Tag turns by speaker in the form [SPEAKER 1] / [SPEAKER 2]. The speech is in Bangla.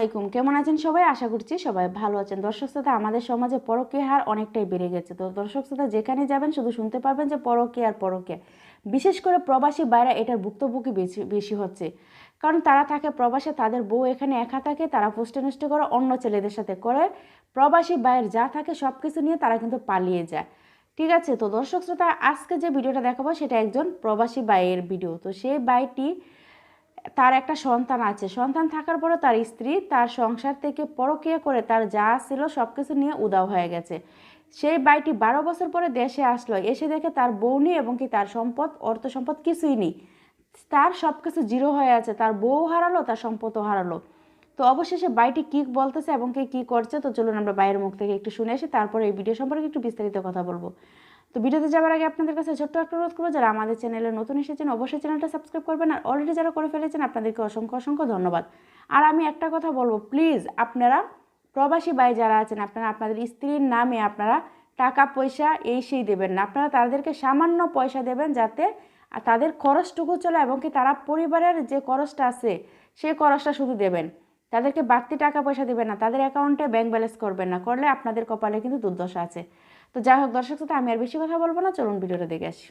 [SPEAKER 1] আলাইকুম। কেমন আছেন সবাই? আশা করছি সবাই ভালো আছেন। দর্শক শ্রোতা আমাদের সমাজে পরকীয় হার অনেকটাই বেড়ে গেছে। তো দর্শক শ্রোতা যেখানে যাবেন শুধু শুনতে পারবেন যে পরকীয়া আর পরকীয়া বিশেষ করে প্রবাসী বাইরা এটার ভুক্তভোগী বেশি বেশি হচ্ছে। কারণ তারা থাকে প্রবাসে, তাদের বউ এখানে একা থাকে, তারা পোস্টে নষ্ট করে, অন্য ছেলেদের সাথে করে। প্রবাসী বাইরের যা থাকে সব কিছু নিয়ে তারা কিন্তু পালিয়ে যায়। ঠিক আছে? তো দর্শক শ্রোতা আজকে যে ভিডিওটা দেখাবো সেটা একজন প্রবাসী বাইয়ের ভিডিও। তো সেই বাইটি তার একটা সন্তান আছে। সন্তান থাকার পরে তার স্ত্রী তার সংসার থেকে পরকীয়া করে তার যা ছিল সব কিছু নিয়ে উদাও হয়ে গেছে। সেই বাইটি বারো বছর পরে দেশে আসলো। এসে দেখে তার বউ নেই এবং কি তার সম্পদ, অর্থ সম্পদ কিছুই নেই। তার সব কিছু জিরো হয়ে আছে। তার বউ হারালো, তার সম্পদও হারালো। তো অবশেষে বাইটি কি বলতেছে এবং কে কি করছে, তো চলুন আমরা বাইরের মুখ থেকে একটু শুনে আসি। তারপরে এই ভিডিও সম্পর্কে একটু বিস্তারিত কথা বলব। তো ভিডিওতে যাওয়ার আগে আপনাদের কাছে ছোট্ট একটা অনুরোধ করব, যারা আমাদের চ্যানেলে নতুন এসেছেন অবশ্যই চ্যানেলটা সাবস্ক্রাইব করবেন আর অলরেডি যারা করে ফেলেছেন আপনাদেরকে অসংখ্য অসংখ্য ধন্যবাদ। আর আমি একটা কথা বলব প্লিজ আপনারা প্রবাসী ভাই যারা আছেন, আপনারা আপনাদের স্ত্রীর নামে আপনারা টাকা পয়সা এই সেই দেবেন না। আপনারা তাদেরকে সামান্য পয়সা দেবেন যাতে তাদের খরচটুকু চলে এবং কি তারা পরিবারের যে খরচটা আছে সেই খরচটা শুধু দেবেন। তাদেরকে বাড়তি টাকা পয়সা দেবেন না, তাদের অ্যাকাউন্টে ব্যাংক ব্যালেন্স করবেন না, করলে আপনাদের কপালে কিন্তু দুর্দশা আছে। তো যাই হোক, দর্শক সাথে আমি আর বেশি কথা বলব না। চলুন ভিডিওটা দেখে আসি।